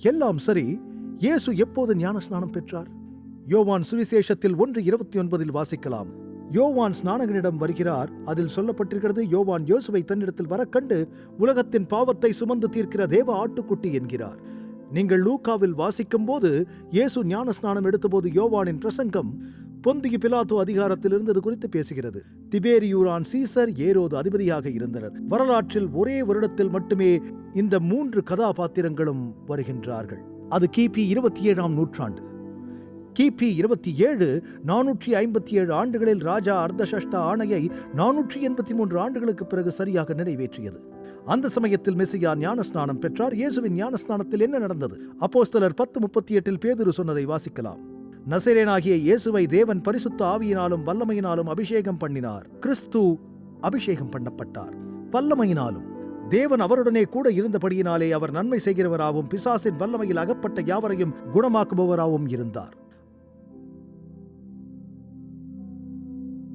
எல்லாம் சரி இயேசு எப்போது ஞானஸ்நானம் பெற்றார்? யோவான் சுவிசேஷத்தில் ஒன்று இருபத்தி ஒன்பதில் வாசிக்கலாம். யோவான் ஸ்நானகனிடம் வருகிறார். அதில் சொல்லப்பட்டிருக்கிறது யோவான் யோசுவை தன்னிடத்தில் வரக்கண்டு உலகத்தின் பாவத்தை சுமந்து தீர்க்கிற தேவ ஆட்டுக்குட்டி என்கிறார். நீங்கள் லூக்காவில் வாசிக்கும் போது இயேசு ஞானஸ்நானம் எடுத்தபோது யோவானின் பிரசங்கம் பொந்திகி பிலாத்து அதிகாரத்தில் இருந்தது குறித்து பேசுகிறது. திபேரியூரான் சீசர் ஏரோது அதிபதியாக இருந்தனர். வரலாற்றில் ஒரே வருடத்தில் மட்டுமே இந்த மூன்று கதாபாத்திரங்களும் வருகின்றார்கள். அது கிபி இருபத்தி ஏழாம் நூற்றாண்டு. கிபி இருபத்தி ஏழு நானூற்றி ஐம்பத்தி ஏழு ஆண்டுகளில் ராஜா அர்த்தசஷ்டா ஆணையை நானூற்றி எண்பத்தி மூன்று ஆண்டுகளுக்கு பிறகு சரியாக நிறைவேற்றியது. அந்த சமயத்தில் மெசியா ஞானஸ்நானம் பெற்றார். இயேசுவின் ஞானஸ்நானத்தில் என்ன நடந்தது? அப்போஸ்தலர் பத்து முப்பத்தி எட்டில் பேதுரு சொன்னதை வாசிக்கலாம். நசரேனாகிய இயேசுவை தேவன் பரிசுத்த ஆவியினாலும் வல்லமையினாலும் அபிஷேகம் பண்ணினார். கிறிஸ்து அபிஷேகம் பண்ணப்பட்டார். வல்லமையினாலும். தேவன் அவருடனே கூட இருந்தபடியினாலே அவர் நன்மை செய்கிறவராகவும் பிசாசின் வல்லமையில் அகப்பட்ட யாவரையும் குணமாக்குபவராகவும் இருந்தார்.